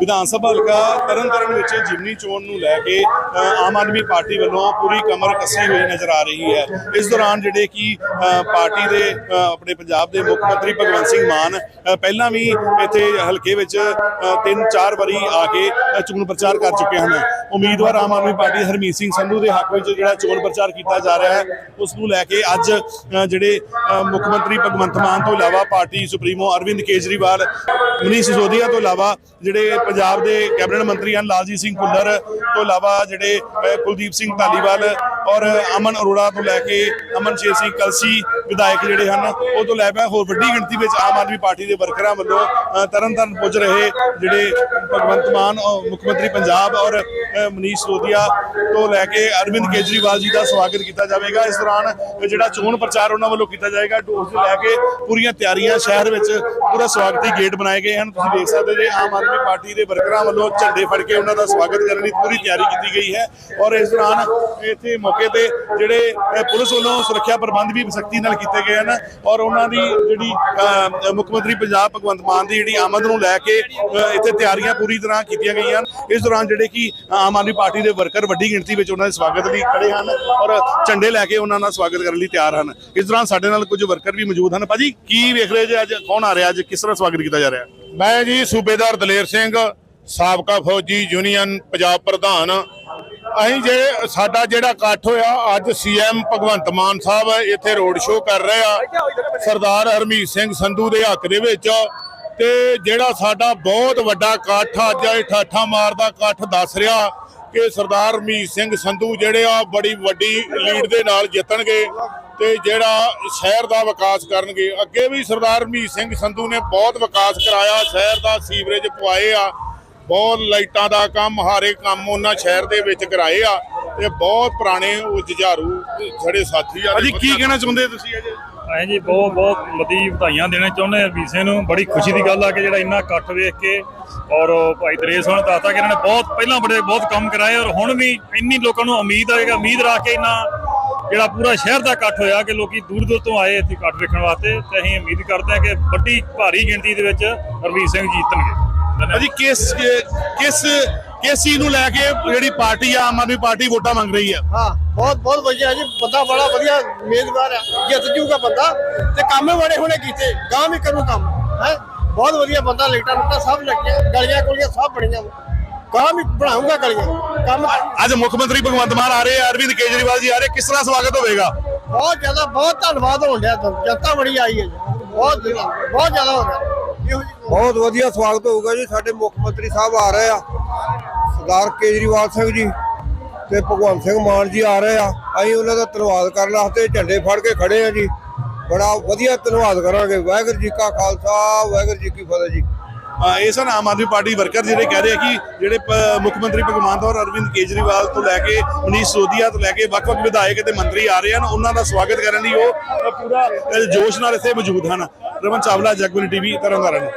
ਵਿਧਾਨ ਸਭਾ ਹਲਕਾ ਤਰਨਤਾਰਨ ਵਿੱਚ ਜਿਮਨੀ ਚੋਣ ਨੂੰ ਲੈ ਕੇ ਆਮ ਆਦਮੀ ਪਾਰਟੀ ਵੱਲੋਂ ਪੂਰੀ ਕਮਰ ਕੱਸੀ ਹੋਈ ਨਜ਼ਰ ਆ ਰਹੀ ਹੈ। ਇਸ ਦੌਰਾਨ ਜਿਹੜੇ ਕਿ ਪਾਰਟੀ ਦੇ ਆਪਣੇ ਪੰਜਾਬ ਦੇ ਮੁੱਖ ਮੰਤਰੀ ਭਗਵੰਤ ਸਿੰਘ ਮਾਨ ਪਹਿਲਾਂ ਵੀ ਇੱਥੇ ਹਲਕੇ ਵਿੱਚ ਤਿੰਨ ਚਾਰ ਵਾਰੀ ਆ ਕੇ ਚੋਣ ਪ੍ਰਚਾਰ ਕਰ ਚੁੱਕੇ ਹਨ। ਉਮੀਦਵਾਰ ਆਮ ਆਦਮੀ ਪਾਰਟੀ ਹਰਮੀਤ ਸਿੰਘ ਸੰਧੂ ਦੇ ਹੱਕ ਵਿੱਚ ਜਿਹੜਾ ਚੋਣ ਪ੍ਰਚਾਰ ਕੀਤਾ ਜਾ ਰਿਹਾ ਹੈ, ਉਸ ਨੂੰ ਲੈ ਕੇ ਅੱਜ ਜਿਹੜੇ ਮੁੱਖ ਮੰਤਰੀ ਭਗਵੰਤ ਮਾਨ ਤੋਂ ਇਲਾਵਾ ਪਾਰਟੀ ਸੁਪਰੀਮੋ ਅਰਵਿੰਦ ਕੇਜਰੀਵਾਲ, ਮਨੀਸ਼ ਸਿਸੋਦੀਆ ਤੋਂ ਇਲਾਵਾ ਜਿਹੜੇ ਪੰਜਾਬ ਦੇ ਕੈਬਨਿਟ ਮੰਤਰੀ ਹਨ ਲਾਲਜੀਤ ਸਿੰਘ ਭੁੱਲਰ, ਤੋਂ ਇਲਾਵਾ ਜਿਹੜੇ ਕੁਲਦੀਪ ਸਿੰਘ ਧਾਲੀਵਾਲ ਔਰ ਅਮਨ ਅਰੋੜਾ ਤੋਂ ਲੈ ਕੇ ਅਮਨ ਸ਼ੇਰ ਸਿੰਘ ਕਲਸੀ ਵਿਧਾਇਕ ਜਿਹੜੇ ਹਨ ਉਹ ਤੋਂ ਲੈ ਕੇ ਹੋਰ ਵੱਡੀ ਗਿਣਤੀ ਵਿੱਚ ਆਮ ਆਦਮੀ ਪਾਰਟੀ ਦੇ ਵਰਕਰਾਂ ਵੱਲੋਂ ਅ, ਤਰਨਤਾਰਨ ਪੁੱਜ ਰਹੇ ਜਿਹੜੇ ਭਗਵੰਤ ਮਾਨ ਅ, ਮੁੱਖ ਮੰਤਰੀ ਪੰਜਾਬ ਔਰ ਮਨੀਸ਼ ਸਿਸੋਦੀਆ ਤੋਂ ਲੈ ਕੇ ਅਰਵਿੰਦ ਕੇਜਰੀਵਾਲ ਜੀ ਦਾ ਸਵਾਗਤ ਕੀਤਾ ਜਾਵੇਗਾ। ਇਸ ਦੌਰਾਨ ਜਿਹੜਾ ਚੋਣ ਪ੍ਰਚਾਰ ਉਹਨਾਂ ਵੱਲੋਂ ਕੀਤਾ ਜਾਏਗਾ ਉਸ ਨੂੰ ਲੈ ਕੇ ਪੂਰੀਆਂ ਤਿਆਰੀਆਂ ਸ਼ਹਿਰ ਵਿੱਚ ਪੂਰਾ ਸਵਾਗਤੀ ਗੇਟ ਬਣਾਏ ਗਏ ਹਨ। ਤੁਸੀਂ ਦੇਖ ਸਕਦੇ ਜੇ ਆਮ ਆਦਮੀ ਪਾਰਟੀ ਦੇ ਵਰਕਰਾਂ ਵੱਲੋਂ ਝੰਡੇ ਫੜ ਕੇ ਉਹਨਾਂ ਦਾ ਸਵਾਗਤ ਕਰਨ ਦੀ ਪੂਰੀ ਤਿਆਰੀ ਕੀਤੀ ਗਈ ਹੈ। ਔਰ ਇਸ ਦੌਰਾਨ ਇੱਥੇ ਮੌਕੇ ਤੇ ਜਿਹੜੇ ਪੁਲਿਸ ਵੱਲੋਂ ਸੁਰੱਖਿਆ ਪ੍ਰਬੰਧ ਵੀ ਸਖਤੀ ਨਾਲ ਕੀਤੇ ਗਏ ਹਨ ਔਰ ਉਹਨਾਂ ਦੀ ਜਿਹੜੀ ਮੁੱਖ ਮੰਤਰੀ ਪੰਜਾਬ ਭਗਵੰਤ ਮਾਨ ਦੀ ਜਿਹੜੀ ਆਮਦ ਨੂੰ ਲੈ ਕੇ ਇੱਥੇ ਤਿਆਰੀਆਂ ਪੂਰੀ ਤਰ੍ਹਾਂ ਕੀਤੀਆਂ ਗਈਆਂ ਹਨ। ਇਸ ਦੌਰਾਨ ਜਿਹੜੇ ਕਿ ਆਮ ਆਦਮੀ ਪਾਰਟੀ ਦੇ ਵਰਕਰ ਵੱਡੀ ਗਿਣਤੀ ਵਿੱਚ ਉਹਨਾਂ ਦੇ ਸਵਾਗਤ ਲਈ ਖੜੇ ਹਨ ਔਰ ਝੰਡੇ ਲੈ ਕੇ ਉਹਨਾਂ ਦਾ ਸਵਾਗਤ ਕਰਨ ਲਈ ਤਿਆਰ ਹਨ। ਇਸ ਦੌਰਾਨ ਸਾਡੇ ਨਾਲ ਕੁਝ ਵਰਕਰ ਵੀ ਮੌਜੂਦ ਹਨ। ਭਾਜੀ, ਕੀ ਵੇਖ ਰਹੇ ਜੇ ਅੱਜ, ਕੌਣ ਆ ਰਿਹਾ ਅੱਜ? ਕਿਸ ਤਰ੍ਹਾਂ ਸਵਾਗਤ ਕੀਤਾ ਜਾ ਰਿਹਾ? ਮੈਂ ਜੀ ਸੂਬੇਦਾਰ ਦਲੇਰ ਸਿੰਘ, ਸਾਬਕਾ ਫੌਜੀ ਯੂਨੀਅਨ ਪੰਜਾਬ ਪ੍ਰਧਾਨ ਅਸੀਂ ਜੇ ਸਾਡਾ ਜਿਹੜਾ ਇਕੱਠ ਹੋਇਆ, ਅੱਜ ਸੀਐਮ ਭਗਵੰਤ ਮਾਨ ਸਾਹਿਬ ਇੱਥੇ ਰੋਡ ਸ਼ੋਅ ਕਰ ਰਹੇ ਆ, ਸਰਦਾਰ ਹਰਮੀਤ ਸਿੰਘ ਸੰਧੂ ਦੇ ਹੱਕ ਦੇ ਵਿੱਚ। ਤੇ ਜਿਹੜਾ ਸਾਡਾ ਬਹੁਤ ਵੱਡਾ ਇਕੱਠ ਅੱਜ ਇਹ ਠਾਠਾ ਮਾਰਦਾ ਇਕੱਠ ਦੱਸ ਰਿਹਾ ਕਿ ਸਰਦਾਰ ਹਰਮੀਤ ਸਿੰਘ ਸੰਧੂ ਜਿਹੜੇ ਆ, ਬੜੀ ਵੱਡੀ ਲੀਡ ਦੇ ਨਾਲ ਜਿੱਤਣਗੇ ਤੇ ਜਿਹੜਾ ਸ਼ਹਿਰ ਦਾ ਵਿਕਾਸ ਕਰਨਗੇ। ਅੱਗੇ ਵੀ ਸਰਦਾਰ ਹਰਮੀਤ ਸਿੰਘ ਸੰਧੂ ਨੇ ਬਹੁਤ ਵਿਕਾਸ ਕਰਾਇਆ, ਸ਼ਹਿਰ ਦਾ ਸੀਵਰੇਜ ਪਵਾਏ ਆ। ਬਹੁਤ ਲਾਈਟਾਂ ਦਾ ਕੰਮ ਹਾਰੇ ਕੰਮ ਉਹਨਾਂ ਸ਼ਹਿਰ ਦੇ ਵਿੱਚ ਕਰਾਏ ਆ ਤੇ ਬਹੁਤ ਪੁਰਾਣੇ ਉਹ ਜੁਝਾਰੂ ਜਿਹੜੇ ਸਾਥੀ ਆ ਭਾਜੀ ਕੀ ਕਹਿਣਾ ਚਾਹੁੰਦੇ ਤੁਸੀਂ ਅੱਜ ਐਂ ਜੀ ਬਹੁਤ ਬਹੁਤ ਮਦੀ ਵਧਾਈਆਂ ਦੇਣਾ ਚਾਹੁੰਦੇ ਹਾਂ ਵੀਸੇ ਨੂੰ। ਬੜੀ ਖੁਸ਼ੀ ਦੀ ਗੱਲ ਆ ਕਿ ਜਿਹੜਾ ਇੰਨਾ ਇਕੱਠ ਵੇਖ ਕੇ ਔਰ ਭਾਈ ਦਰੇਸ ਹੁਣ ਦੱਸਤਾ ਕਿ ਇਹਨਾਂ ਨੇ ਬਹੁਤ ਪਹਿਲਾਂ ਬੜੇ ਬਹੁਤ ਕੰਮ ਕਰਾਏ ਔਰ ਹੁਣ ਵੀ ਇੰਨੀ ਲੋਕਾਂ ਨੂੰ ਉਮੀਦ ਆਏਗਾ ਉਮੀਦ ਰੱਖ ਕੇ ਇੰਨਾ ਜਿਹੜਾ ਪੂਰਾ ਸ਼ਹਿਰ ਦਾ ਇਕੱਠ ਹੋਇਆ ਕਿ ਲੋਕੀ ਦੂਰ ਦੂਰ ਤੋਂ ਆਏ ਇੱਥੇ ਇਕੱਠ ਵੇਖਣ ਵਾਸਤੇ ਤੇ ਅਸੀਂ ਉਮੀਦ ਕਰਦੇ ਹਾਂ ਕਿ ਵੱਡੀ ਭਾਰੀ ਗਿਣਤੀ ਦੇ ਵਿੱਚ ਹਰਮੀਤ ਸਿੰਘ ਜੀਤਣਗੇ। ਭਾਜੀ ਕਿਸ ਕਿਸ ਕਿਸ ਚੀਜ਼ ਨੂੰ ਲੈ ਕੇ ਜਿਹੜੀ ਪਾਰਟੀ ਆ ਆਮ ਆਦਮੀ ਪਾਰਟੀ ਵੋਟਾਂ ਮੰਗ ਰਹੀ ਹੈ ਹਾਂ ਬਹੁਤ ਬਹੁਤ ਵਧੀਆ ਜੀ। ਬੰਦਾ ਬੜਾ ਵਧੀਆ ਉਮੀਦਵਾਰ ਹੈ ਜਿੱਤ ਜੂਗਾ ਬੰਦਾ। ਤੇ ਕੰਮ ਬੜੇ ਹੋਣੇ ਕੀਤੇ ਗਾਂ ਵੀ ਕਰੂ ਕੰਮ ਹੈ? ਬਹੁਤ ਵਧੀਆ ਬੰਦਾ ਲੇਟਾ ਲੁੱਟਾ ਸਭ ਲੱਗਿਆ ਗਲੀਆਂ ਗੁਲੀਆਂ ਸਭ ਬਣੀਆਂ। ਗਾਂ ਵੀ ਬਣਾਉਂਗਾ ਗਲੀਆਂ। ਕੰਮ ਅੱਜ ਮੁੱਖ ਮੰਤਰੀ ਭਗਵੰਤ ਮਾਨ ਆ ਰਹੇ ਆ ਅਰਵਿੰਦ ਕੇਜਰੀਵਾਲ ਜੀ ਆ ਰਹੇ ਕਿਸ ਤਰ੍ਹਾਂ ਸਵਾਗਤ ਹੋਵੇਗਾ? ਬਹੁਤ ਜ਼ਿਆਦਾ ਬਹੁਤ ਧੰਨਵਾਦ ਹੋਣ ਡਿਆ। ਜਨਤਾ ਬੜੀ ਆਈ ਹੈ ਜੀ। ਬਹੁਤ ਜ਼ਿਆਦਾ ਬਹੁਤ ਜ਼ਿਆਦਾ ਹੋ ਰਿਹਾ ਬਹੁਤ ਵਧੀਆ ਸਵਾਗਤ ਹੋਊਗਾ ਜੀ। ਸਾਡੇ ਮੁੱਖ ਮੰਤਰੀ ਸਾਹਿਬ ਆ ਰਹੇ ਆ। ਸਰਦਾਰ ਕੇਜਰੀਵਾਲ ਸਿੰਘ ਜੀ ਤੇ ਭਗਵੰਤ ਸਿੰਘ ਮਾਨ ਜੀ ਆ ਰਹੇ ਆ। ਅਸੀਂ ਉਹਨਾਂ ਦਾ ਧੰਨਵਾਦ ਕਰਨ ਵਾਸਤੇ ਝੰਡੇ ਫੜ ਕੇ ਖੜੇ ਆ ਜੀ। ਬੜਾ ਵਧੀਆ ਧੰਨਵਾਦ ਕਰਾਂਗੇ। ਵਾਹਿਗੁਰੂ ਜੀ ਕਾ ਖਾਲਸਾ, ਵਾਹਿਗੁਰੂ ਜੀ ਕੀ ਫਤਿਹ ਜੀ। ਇਹ ਸਨ ਆਮ ਆਦਮੀ ਪਾਰਟੀ ਵਰਕਰ ਜਿਹੜੇ ਕਹਿ ਰਹੇ ਆ ਕਿ ਜਿਹੜੇ ਮੁੱਖ ਮੰਤਰੀ ਭਗਵੰਤ ਔਰ ਅਰਵਿੰਦ ਕੇਜਰੀਵਾਲ ਤੋਂ ਲੈ ਕੇ ਮਨੀਸ਼ ਸੋਦੀਆ ਤੋਂ ਲੈ ਕੇ ਵੱਖ-ਵੱਖ ਵਿਧਾਇਕ ਤੇ ਮੰਤਰੀ ਆ ਰਹੇ ਹਨ। ਉਹਨਾਂ ਦਾ ਸਵਾਗਤ ਕਰਨ ਲਈ ਉਹ ਪੂਰਾ ਜੋਸ਼ ਨਾਲ ਇੱਥੇ ਮੌਜੂਦ ਹਨ। ਰਮਨ ਚਾਵਲਾ ਜਗਬਨੀ ਟੀਵੀ ਤਰਨਤਾਰਨ।